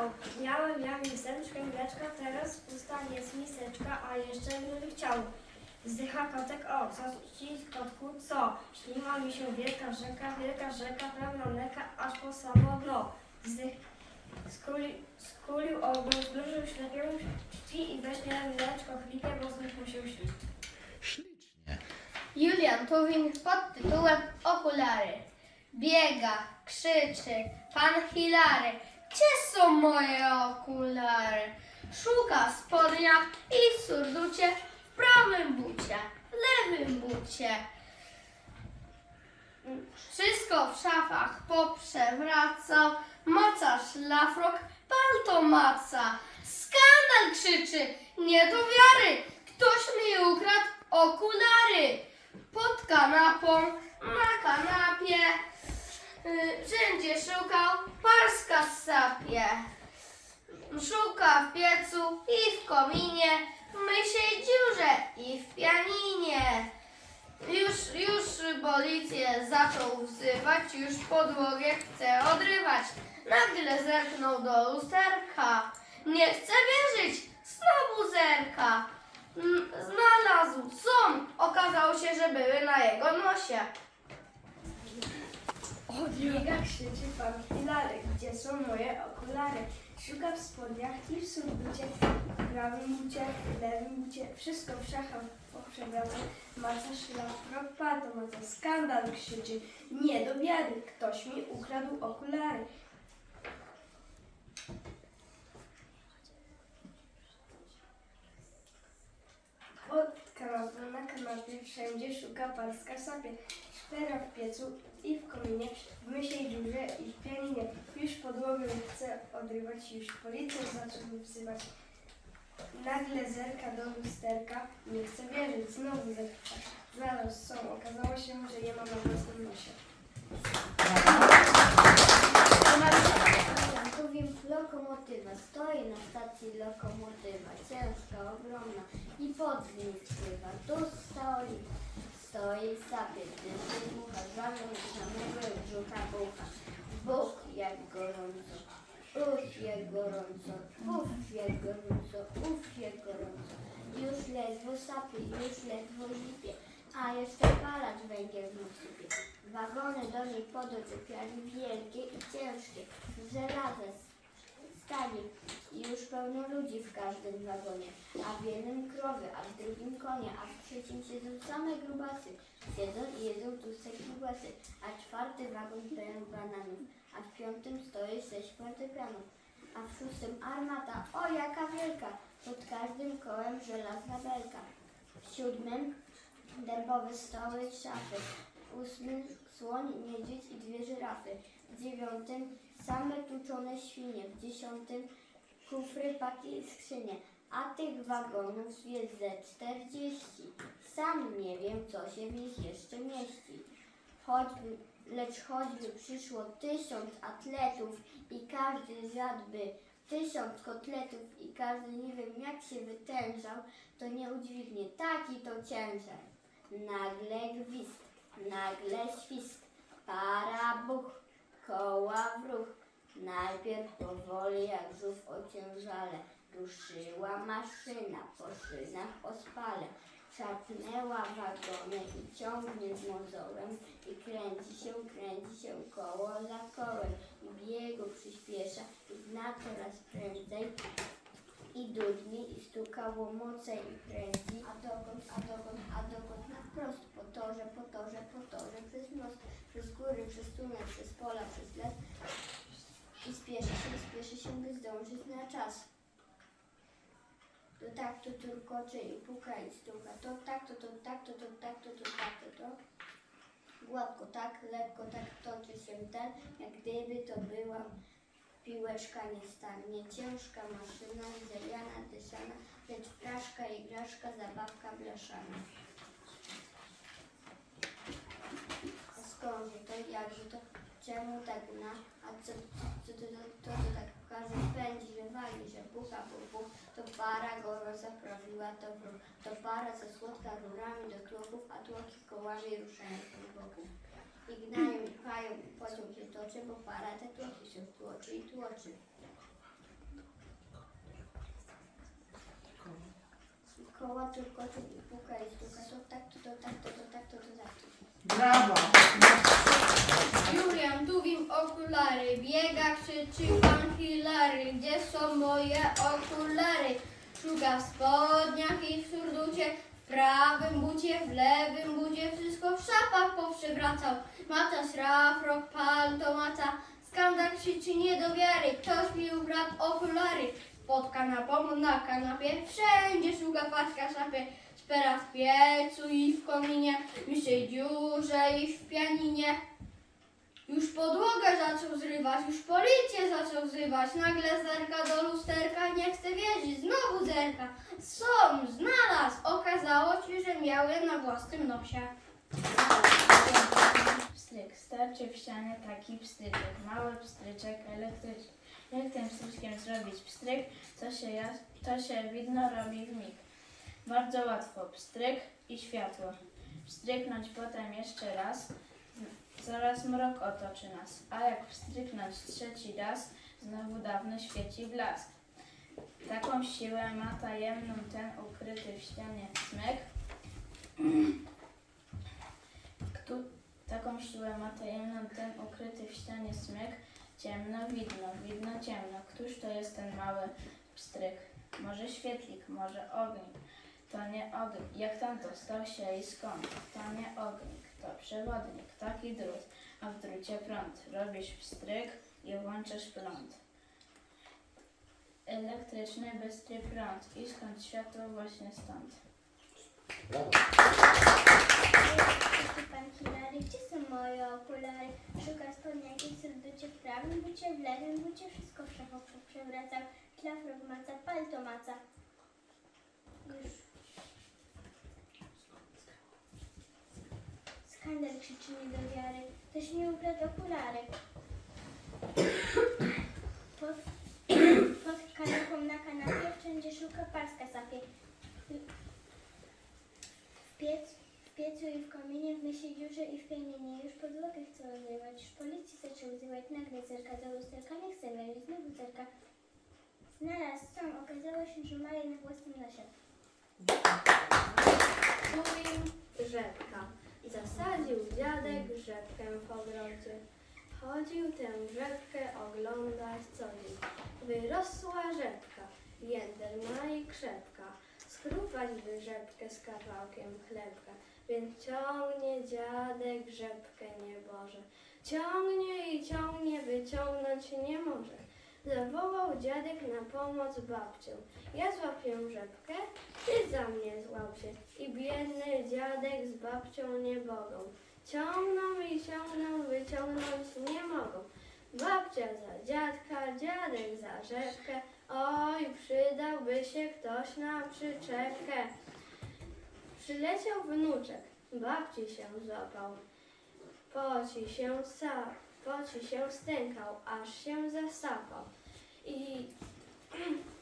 miał. Miałem ja miseczkę mleczka, teraz w ustach jest miseczka, a jeszcze bym chciał. Zdycha kotek, o, co ci kotku, co? Śniła mi się wielka rzeka, wielka rzeka, pełna mleka, aż po samo dno. Zdych, skuli, skulił ogon, zmrużył ślepią drzwi i weźmie mleczko chlipie, bo znów mu się śni. Ślicznie. Julian Tuwim pod tytułem Okulary. Biega, krzyczy, pan Hilary, gdzie są moje okulary? Szuka w spodniach i w surducie, w prawym bucie, w lewym bucie. Wszystko w szafach poprzewracał, macarz lafrok, palto maca. Skandal krzyczy, nie do wiary, ktoś mi ukradł okulary. Pod kanapą, na kanapie, wszędzie szukał, parska sapie. Szuka w piecu i w kominie, w mysiej dziurze i w pianinie. Już, już policję zaczął wzywać, już podłogę chce odrywać. Nagle zerknął do lusterka. Nie chce wierzyć, znowu zerka. Mm, Znalazł ząb. Okazało się, że były na jego nosie. Odbiega krzyczy pan Hilary, gdzie są moje okulary? Szuka w spodniach i w surducie, w prawym bucie, w lewym bucie, wszystko w szachach poprzewraca. Maca szlafrok, pato, maca skandal krzyczy, nie do wiary, ktoś mi ukradł okulary. Pod kanapą, na kanapie, wszędzie szuka pańska sapie. Szpera w piecu i w kominie, w mysiej dziurze i w pianinie. Już podłogę chce odrywać, już policję zaczął wzywać. Nagle zerka do lusterka, nie chce wierzyć, znowu zerka. Znalazł są, okazało się, że je ma na własnym nosie. Lokomotywa stoi na stacji lokomotywa, ciężka, ogromna i pod nim wpływa. Tu stoi, stoi sapie, gdy wybucha, żagią samego brzucha bucha. Bóg jak gorąco, uff jak gorąco, uff jak gorąco, uff jak gorąco. Już ledwo sapie, już ledwo zipie, a jeszcze palacz węgiel znów sypie. Wagony do niej podoczepiali wielkie i ciężkie, żelaza i już pełno ludzi w każdym wagonie, a w jednym krowy, a w drugim konie, a w trzecim siedzą same grubasy. Siedzą i jedzą tłuste kiełbasy, a czwarty wagon pełen bananów, a w piątym stoi sześć fortepianów, a w szóstym armata, o jaka wielka, pod każdym kołem żelazna belka. W siódmym dębowe stoły szafy, ósmym słoń, niedźwiedź i dwie żyrafy, w dziewiątym same tuczone świnie, w dziesiątym kufry, paki i skrzynie, a tych wagonów jest ze czterdzieści. Sam nie wiem, co się w nich jeszcze mieści. Choćby, lecz choćby przyszło tysiąc atletów i każdy zjadłby tysiąc kotletów i każdy nie wiem jak się wytężał, to nie udźwignie taki to ciężar. Nagle gwizd, nagle świst, para buch, koła w ruch. Najpierw powoli jak żółw ociężale, ruszyła maszyna po szynach ospale. Szarpnęła wagony i ciągnie z mozolem i kręci się, kręci się koło za kołem i biegu przyspiesza i gna coraz prędzej i dudni i stuka łomoce i kręci, a dokąd, a dokąd, a dokąd, na wprost, po torze, po torze, po torze, przez most, przez góry, przez tunel, przez pola, przez les. I spieszy się, spieszy się, by zdążyć na czas. To tak, to turkocze i puka i stuka, to tak, to to tak, to to tak, to to tak, to to. Gładko tak, lekko tak toczy się ten, jak gdyby to była Piłeczka nie stanie, ciężka maszyna, zeriana, dyszana, lecz fraszka, igraszka, zabawka blaszana. A skądże to, jakże to, czemu tak na, a co, co to, to, to, tak pokaże, pędzi, że wali, że bu, bu, to para go zaprawiła, to to para ze słodka rurami do tłoków, a tłoki kołami ruszają po boku. I gnają, i pchają, pociąg się toczy, bo para te tłoczy się, tłoczy i tłoczy. Koła tylko tu i puka i stuka, to tak, to, to tak, to, to tak, to, to tak. Brawo! Julian, tu wim okulary, biega, krzyczy pan Hilary, gdzie są moje okulary? Szuka w spodniach i w surducie, prawym bucie, w lewym bucie, wszystko w szafach powszywracał. Mata szrafrok, palto, maca, skandal krzyczy nie do wiary, ktoś mi ukradł okulary. Pod kanapą, na kanapie, wszędzie szuka paczka szafy, szpera w piecu i w kominie, w dziurze i w pianinie. Już podłogę zaczął zrywać, już policję zaczął wzywać. Nagle zerka do lusterka, nie chce wierzyć, znowu zerka. Są, znalazł. Okazało się, że miały na własnym nosie. Pstryk. Starczy w ścianie taki pstryczek. Mały pstryczek elektryczny. Jak tym pstryczkiem zrobić pstryk, to się, jas- to się widno robi w mig. Bardzo łatwo. Pstryk i światło. Pstryknąć potem jeszcze raz. Zaraz mrok otoczy nas. A jak pstryknąć trzeci raz, znowu dawny świeci blask. Taką siłę ma tajemną ten ukryty w ścianie smyk. Kto, Taką siłę ma tajemną ten ukryty w ścianie smyk. Ciemno widno, widno ciemno. Któż to jest ten mały pstryk? Może świetlik, może ognik. To nie ognik. Jak tamto stał się i skąd? To nie ognik, to przewodnik, taki drut. A w drucie prąd. Robisz pstryk i włączasz prąd. Elektryczny, bystry prąd. I skąd światło właśnie stąd. Brawo! Pan Hilary, gdzie są moje okulary? Szuka spodniaki w surducie, w prawym bucie, w lewym bucie, wszystko w szafach przewracał. Klafrok maca, palto maca. Już. Skandal krzyczy nie do wiary. Ktoś mi ukradł okulary. Pod, pod kanapą na kanapie wszędzie szuka paska sapie. W piec, w piecu i w kominie, w mysiej dziurze i w pianinie. Już podłogę chcą zrywać, już policji zaczął wzywać. Nagle zerka do lusterka, nie chce wierzyć, znowu zerka. Znalazł są, okazało się, że ma je na własnym nosie. Tuwim Zasadził dziadek rzepkę w ogrodzie. Chodził tę rzepkę oglądać co dzień. Wyrosła rzepka, jędrna i krzepka. Skrupać by rzepkę z kawałkiem chlebka. Więc ciągnie dziadek rzepkę nieboże. Ciągnie i ciągnie, wyciągnąć nie może. Zawołał dziadek na pomoc babcię. Ja złapię rzepkę, ty za mnie złap się. I biedny dziadek z babcią nie mogą. Ciągną i ciągną, wyciągnąć nie mogą. Babcia za dziadka, dziadek za rzepkę. Oj, przydałby się ktoś na przyczepkę. Przyleciał wnuczek, babci się złapał. Poci się sa, poci się stękał, aż się zasapał. I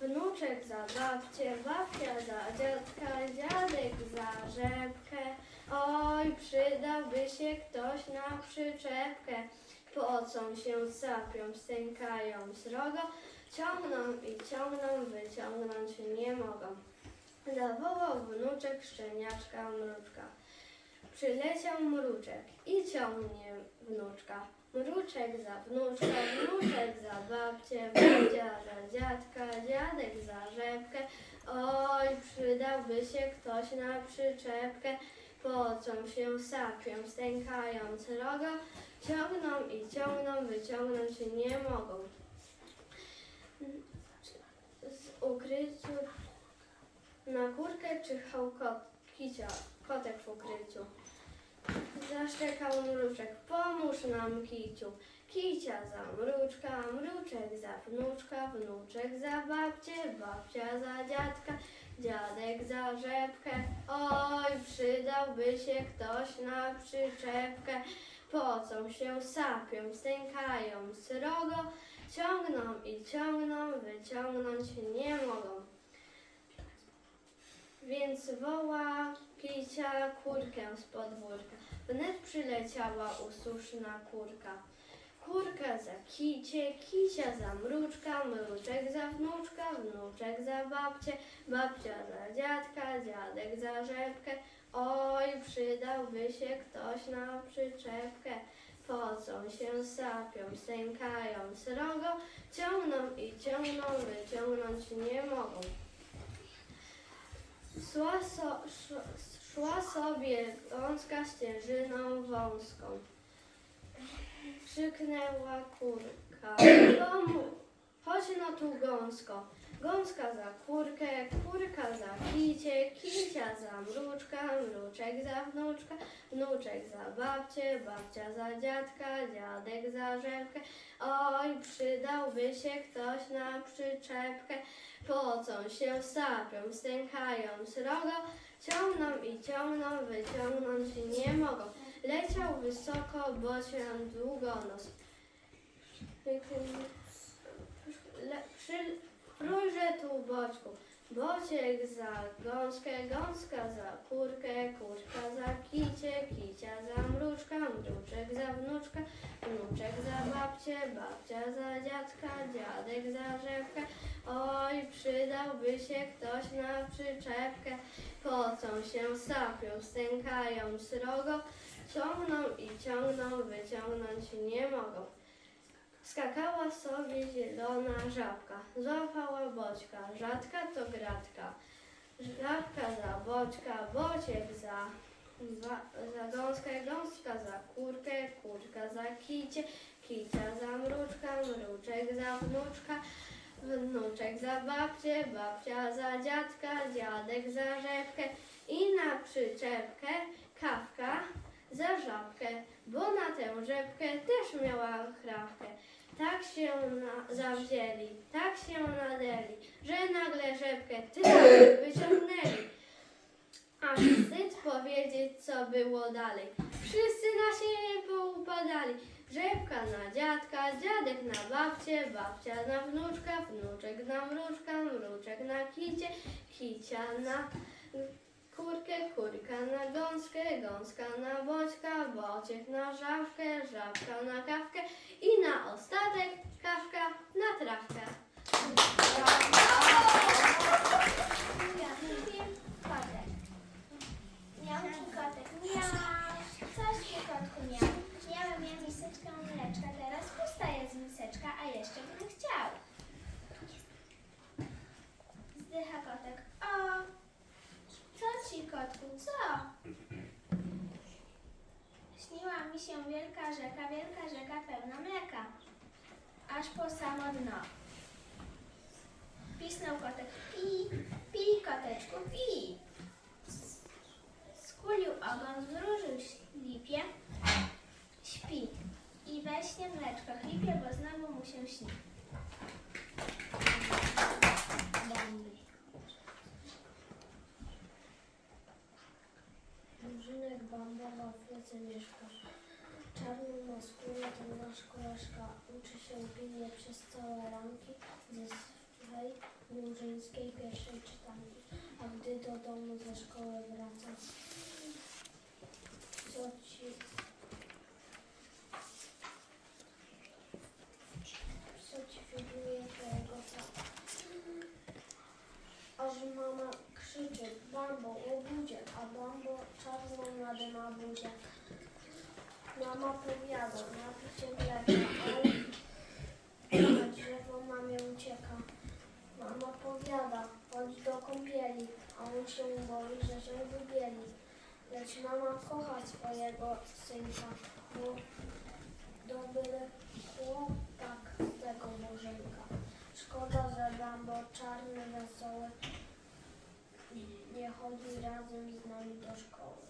Wnuczek za babcię, babcia za dziadka, dziadek za rzepkę. Oj, przydałby się ktoś na przyczepkę. Pocą się, sapią, stękają srogo, ciągną i ciągną, wyciągnąć nie mogą. Zawołał wnuczek szczeniaczka mruczka. Przyleciał mruczek i ciągnie wnuczka. Mruczek za wnuczka, wnuczek za babcię, babcia za dziadka, dziadek za rzepkę. Oj, przydałby się ktoś na przyczepkę. Pocą się, sapią, stękając rogo, ciągną i ciągną, wyciągnąć nie mogą. Z ukryciu na kurkę czyhał kot, kicia, kotek w ukryciu. Zaszczekał mruczek, pomóż nam kiciu. Kicia za mruczka, mruczek za wnuczka, wnuczek za babcię, babcia za dziadka, dziadek za rzepkę. Oj, przydałby się ktoś na przyczepkę. Pocą się, sapią, stękają srogo, ciągną i ciągną, wyciągnąć nie mogą. Więc woła kicia kurkę z podwórka. Wnet przyleciała usłuszna kurka. Kurka za kicie, kicia za mruczka, mruczek za wnuczka, wnuczek za babcię, babcia za dziadka, dziadek za rzepkę. Oj, przydałby się ktoś na przyczepkę. Pocą się, sapią, stękają srogo, ciągną i ciągną, wyciągnąć nie mogą. Szła, so, szła sobie gąska ścieżyną wąską. Krzyknęła kurka. Chodź no tu gąsko. Gąska za kurkę, kurka za kicie, kicia za mruczka, mruczek za wnuczka, wnuczek za babcię, babcia za dziadka, dziadek za rzepkę. Oj, przydałby się ktoś na przyczepkę. Pocą się, sapią, stękają srogo, ciągną i ciągną, wyciągnąć nie mogą. Leciał wysoko, bocian długonos. Le, przy róże tu boczku. Bociek za gąskę, gąska za kurkę, kurka za kicie, kicia za mruczka, mruczek za wnuczka, wnuczek za babcię, babcia za dziadka, dziadek za rzepkę. Oj, przydałby się ktoś na przyczepkę. Pocą się, sapią, stękają srogo, ciągną i ciągną, wyciągnąć nie mogą. Skakała sobie zielona żabka, złapała boćka, rzadka to gratka. Żabka za boćka, bociek za, za, za gąskę, gąska za kurkę, kurka za kicie, kicia za mruczka, mruczek za wnuczka, wnuczek za babcię, babcia za dziadka, dziadek za rzepkę i na przyczepkę kawka za żabkę, bo na tę rzepkę też miała chrawkę. Tak się na, zawzięli, tak się nadeli, że nagle rzepkę tyle wyciągnęli. Aż wstyd powiedzieć, co było dalej. Wszyscy na siebie poupadali. Rzepka na dziadka, dziadek na babcię, babcia na wnuczka, wnuczek na mruczka, mruczek na kicie, kicia na kurkę, kurka na gąskę, gąska na boćka, bociek na żabkę, żabka na kawkę i na ostatek kawka na trawkę. Kotek. Miał ci kotek. Miał. Coś ci kotku miał. Miałem ja miseczkę mleczka. Teraz pusta jest miseczka, a jeszcze bym chciał. Zdycha kotek. O! Co ci kotku, co? Śniła mi się wielka rzeka, wielka rzeka pełna mleka. Aż po samo dno. Pisnął kotek. Pi, pi, koteczku, pi. Skulił ogon, zmrużył lipie, śpi. I we śnie mleczko chlipie, bo znowu mu się śni. Murzynek bambowa w plece mieszka. Czarną ma skórę, ten nasz koleżka. Uczy się pilnie przez całe ranki ze swej murzyńskiej pierwszej czytanki. A gdy do domu ze szkoły wraca, twojego tata? Aż mama krzyczy, Bambo, łobudzie, a Bambo czarną nadę ma buzię. Mama powiada, napicie mleka, a na drzewo mamie ucieka. Mama powiada, chodź do kąpieli, a on się boi, że się wybieli. Lecz mama kocha swojego synka, bo dobry chłopak z tego murzynka. Szkoda, że Bambo czarny, wesoły, nie chodzi razem z nami do szkoły.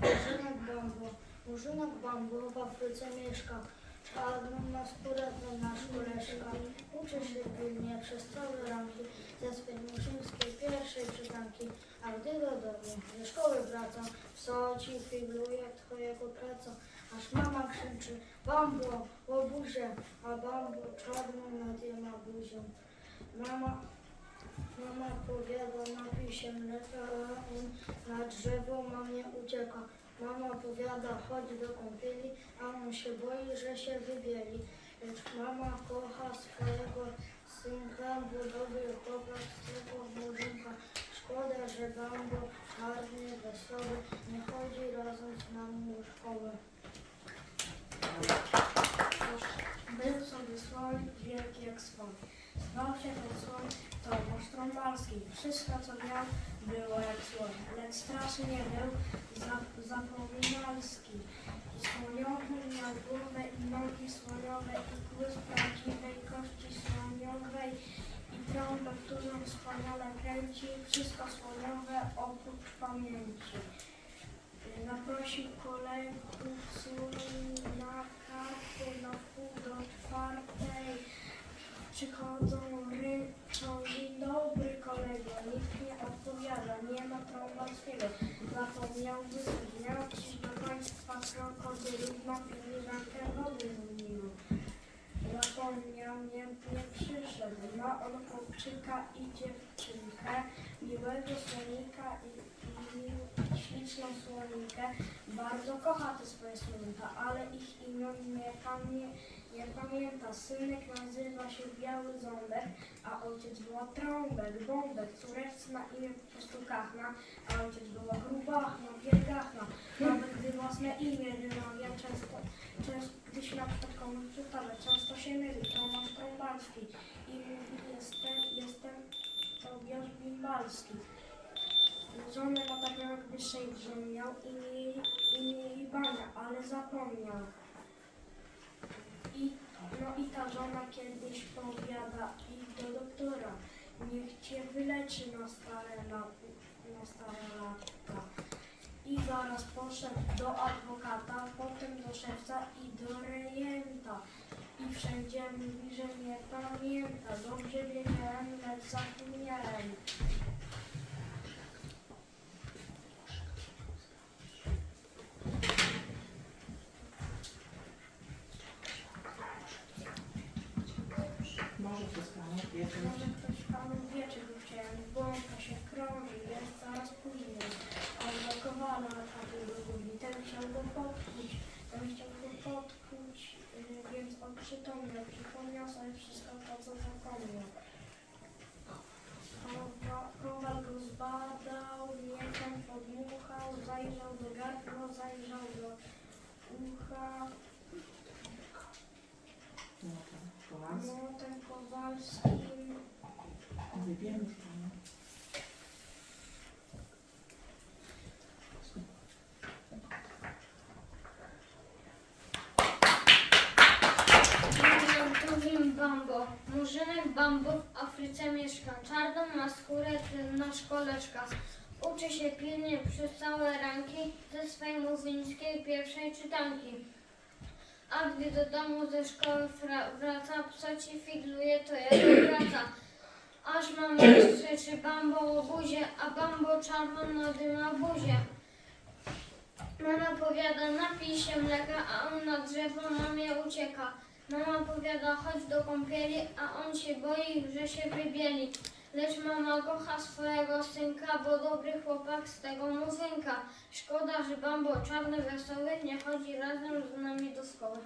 Murzynek Bambo, Murzynek Bambo w Afryce mieszka. Skórę ten nasz koleżka. Uczy się pilnie przez całe ranki ze swej murzyńskiej pierwszej czytanki. A gdy do domu ze szkoły wraca, wsadzi, figluje twojego praca. Aż mama krzyczy, Bambo, łobuzie, a Bambo czarną nad je ma buzią. Mama Mama powiada, napij się mleka, a on na drzewo mamie ucieka. Mama powiada, chodź do kąpieli, a on się boi, że się wybieli. Lecz mama kocha swojego synka, bo dobry chłopak z tego murzynka. Szkoda, że bambo czarny, wesoły, nie chodzi razem z nami do szkoły. Był sobie słoń, wielki jak słoń. Zwał się ten słoń Tomasz Trąbalski. Wszystko co miał jak słoń, lecz straszny nie był za- zapominalski. Słoniowy miał głowę i nogi słoniowe i kły z prawdziwej kości słoniowej i trąbę, którą wspaniale kręci, wszystko słoniowe oprócz pamięci. Zaprosił kolegów na karty na pół do czwartej. Przychodzą, ryczą, dobry kolego, nikt nie odpowiada, nie ma Trąbalskiego. Zapomniał wymieniać do państwa krokodylów na filiżankę wody z Nilu. Zapomniał, nie, nie przyszedł, ma on chłopczyka i dziewczynkę, miłego słonika i, i śliczną słonikę. Bardzo kocha te swoje słonika, ale ich imion nie, pamię, nie pamięta. Synek nazywa się Biały Ząbek, a ojciec była Trąbek, Bąbek, córeczce na imię po prostu Kachna, a ojciec była Grubachna, Wielgachna. Nawet gdy własne imię wymawia często, często gdy się na przykład komuś przedstawia, często się myli, Tomasz Trąbalski i mówi jestem, jestem Tobiasz Bimbalski. Żonę ma tak jakby że miał imię, imię Bania, ale zapomniał. I, no i ta żona kiedyś powiada i do doktora, niech cię wyleczy na stare, lat, na stare lata. I zaraz poszedł do adwokata, potem do szewca i do rejenta. I wszędzie mówi, że nie pamięta. Dobrze wiedziałem, lecz zapomniałem. Może przez panu wiecie. Może ktoś panu wie, czego chciałem. Błąka się krąży, jest zaraz później. On blokowana na takiej drugi. Ten chciał go potknąć, ten chciał go potknąć, yy, przytomniał. Przypomniał sobie wszystko to, co zapomniał. Kowa- Kowal go zbadał, mieczem podmuchał, zajrzał do gardła, zajrzał do ucha. No tak, Kowalski. No, ten Bambo w Afryce mieszka. Czarną ma skórę nasz koleżka. Uczy się pilnie przez całe ranki ze swej mówieńskiej pierwszej czytanki. A gdy do domu ze szkoły wraca, psa ci figluje, to jego praca. Aż mama krzyczy Bambo o buzie, a Bambo czarną nadyma buzię. Mama powiada, napij się mleka, a on na drzewo mamie ucieka. Mama powiada, chodź do kąpieli, a on się boi, że się wybieli. Lecz mama kocha swojego synka, bo dobry chłopak z tego muzynka. Szkoda, że Bambo czarny wesoły nie chodzi razem z nami do szkoły.